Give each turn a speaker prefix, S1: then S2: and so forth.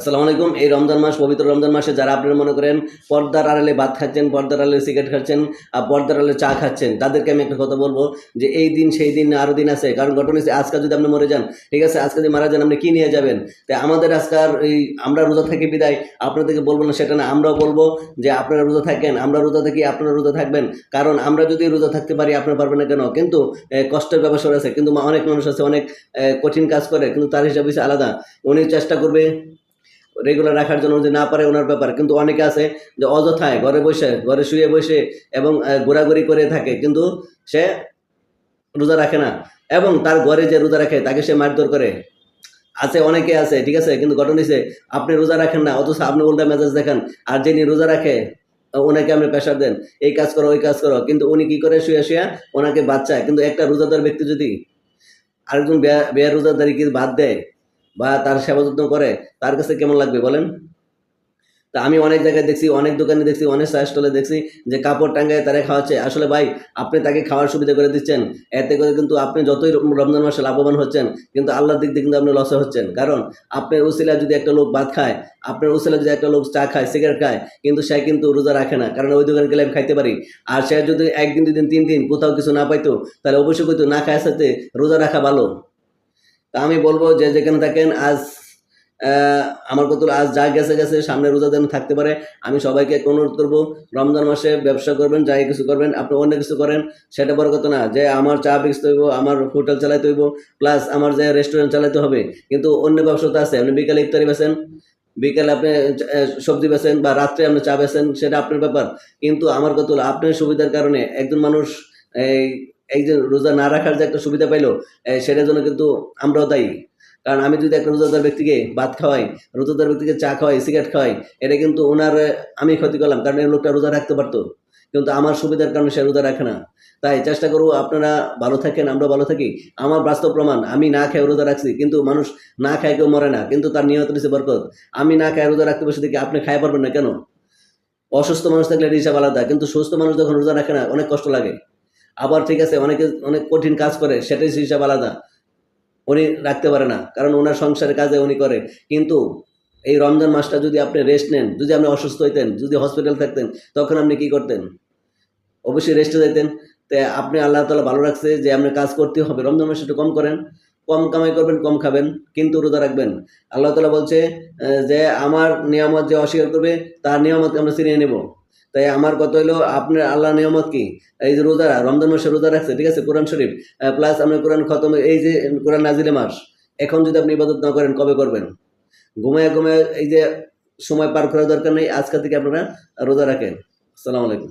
S1: আসসালামু আলাইকুম। এই রমজান মাস, পবিত্র রমজান মাসে যারা আপনারা মনে করেন পর্দার আড়ালে ভাত খাচ্ছেন, পর্দার আড়ালে সিগারেট খাচ্ছেন আর পর্দার আড়ালে চা খাচ্ছেন, তাদেরকে আমি একটা কথা বলব যে এই দিন, সেই দিন আরও দিন আছে। কারণ ঘটনা হচ্ছে আজকে যদি আপনি মরে যান, ঠিক আছে? আজকে যদি মারা যান, আপনি কী নিয়ে যাবেন? তাই আমাদের আজকার এই আমরা রোজা থাকি বিদায়, আপনাদেরকে বলব না, সেটা না, আমরাও বলব যে আপনারা রোজা থাকেন, আমরা রোজা থাকি, আপনারা রোজা থাকবেন। কারণ আমরা যদি রোজা থাকতে পারি, আপনারা পারবেন না কেন? কিন্তু কষ্টের ব্যবসা আছে। কিন্তু অনেক মানুষ আছে, অনেক কঠিন কাজ করে, কিন্তু তার হিসাবে আলাদা। উনি চেষ্টা করবে রেগুলার রাখার জন্য যদি না পারে ওনার ব্যাপার। কিন্তু অনেকে আছে যে অযথায় ঘরে বসে, ঘরে শুয়ে বসে এবং ঘোরাঘুরি করে থাকে। কিন্তু সে রোজা রাখে না। এবং তার ঘরে যে রোজা রাখে, তাকে সে মারধর করে। আছে, অনেকে আছে, ঠিক আছে? কিন্তু ঘটনা হচ্ছে আপনি রোজা রাখেন না, অথচ আপনি উল্টা মেজাজ দেখান, আর যিনি রোজা রাখে ওনাকে আপনি প্রেশার দেন। এই কাজ করো, ওই কাজ করো। কিন্তু উনি কি করে? শুয়ে শুয়ে ওনাকে বাচ্চায় কিন্তু একটা রোজাদার ব্যক্তি যদি আরেকজন বেয়া- বেয়া রোজাদারি কি বাদ দেয় বা তার সেবা যত্ন করে, তার কাছে কেমন লাগবে বলেন? তা আমি অনেক জায়গায় দেখছি, অনেক দোকানে দেখছি, অনেক স্টলে দেখছি যে কাপড় টাঙ্গায় তারা খাওয়াচ্ছে। আসলে ভাই, আপনি তাকে খাওয়ার সুবিধা করে দিচ্ছেন। এতে করে কিন্তু আপনি যতই রমজান মাসে লাভবান হচ্ছেন, কিন্তু আল্লাহর দিক দিয়ে কিন্তু আপনি লসে হচ্ছেন। কারণ আপনার উসিলা যদি একটা লোক ভাত খায়, আপনার উসিলা যদি একটা লোক চা খায় সিগারেট খায়, কিন্তু সে কিন্তু রোজা রাখে না। কারণ ওই দোকানে গেলে আমি খাইতে পারি। আর সে যদি একদিন দুদিন তিন দিন কোথাও কিছু না পাইতো, তাহলে অবশ্যই কিন্তু না খায় সাথে রোজা রাখা ভালো। তা আমি বলব যে যেখানে থাকেন আজ আমার কত আজ যা গেছে গেছে সামনে রোজা যেন থাকতে পারে আমি সবাইকে অনুরোধ করব রমজান মাসে ব্যবসা করবেন যাই কিছু করবেন আপনি অন্য কিছু করেন সেটা বড় কথা না যে আমার চা বেচতে হইব আমার হোটেল চালাইতে হইব প্লাস আমার যে রেস্টুরেন্ট চালাতে হবে কিন্তু অন্য ব্যবসা তো আছে আপনি বিকালে ইফতারি বেছেন বিকালে আপনি সবজি বেছেন বা রাত্রে আপনি চা বেছেন সেটা আপনার ব্যাপার কিন্তু আমার হলো, আপনার সুবিধার কারণে একজন মানুষ এই এই যে রোজা না রাখার যে একটা সুবিধা পাইলো সেটার জন্য কিন্তু আমরাও দায়ী। কারণ আমি যদি একটা রোজাদার ব্যক্তিকে ভাত খাওয়াই, রোজাদার ব্যক্তিকে চা খাওয়াই, সিগারেট খাওয়াই, এটা কিন্তু ওনার, আমি ক্ষতি করলাম, কারণ এই লোকটা রোজা রাখতে পারতো। কিন্তু আমার সুবিধার কারণে সে রোজা রাখে না। তাই চেষ্টা করব, আপনারা ভালো থাকেন, আমরা ভালো থাকি। আমার বাস্তব প্রমাণ, আমি না খেয়ে রোজা রাখছি, কিন্তু মানুষ না খায় কেউ মরে না, কিন্তু তার নিয়ত রয়েছে বরকত। আমি না খায় রোজা রাখতে বসে দেখি আপনি খাই পারবেন না কেন? অসুস্থ মানুষ থাকলে হিসাব আলাদা, কিন্তু সুস্থ মানুষ যখন রোজা রাখে না, অনেক কষ্ট লাগে। আবার ঠিক আছে, অনেকে অনেক কঠিন কাজ করে, সেটাই হিসাব আলাদা। উনি রাখতে পারে না, কারণ ওনার সংসারের কাজে উনি করে। কিন্তু এই রমজান মাসটা যদি আপনি রেস্ট নেন, যদি আপনি অসুস্থ হইতেন, যদি হসপিটাল থাকতেন, তখন আপনি কি করতেন? অবশ্যই রেস্টে যেতেন তে আপনি আল্লাহ তালা ভালো রাখছে যে আপনি কাজ করতে হবে। রমজান মাসে একটু কম করেন, কম কামাই করবেন, কম খাবেন, কিন্তু রোজা রাখবেন। আল্লাহ তালা বলছে যে আমার নিয়ামত যে অস্বীকার করবে, তার নিয়ামত আমরা চিনিয়ে নেব। তাই আমার কথা হলো আপনার আল্লাহ নিয়ামত কি? এই যে রোজা, রমজান মাসে রোজা রাখছে, ঠিক আছে? কোরআন শরীফ প্লাস আপনার কোরআন খতম, এই যে কোরআন নাজিলে মাস, এখন যদি আপনি ইবাদত না করেন, কবে করবেন? ঘুমায় ঘুমায় এই যে সময় পার করার দরকার নেই আজকাল থেকে আপনারা রোজা রাখেন। আসসালামু আলাইকুম।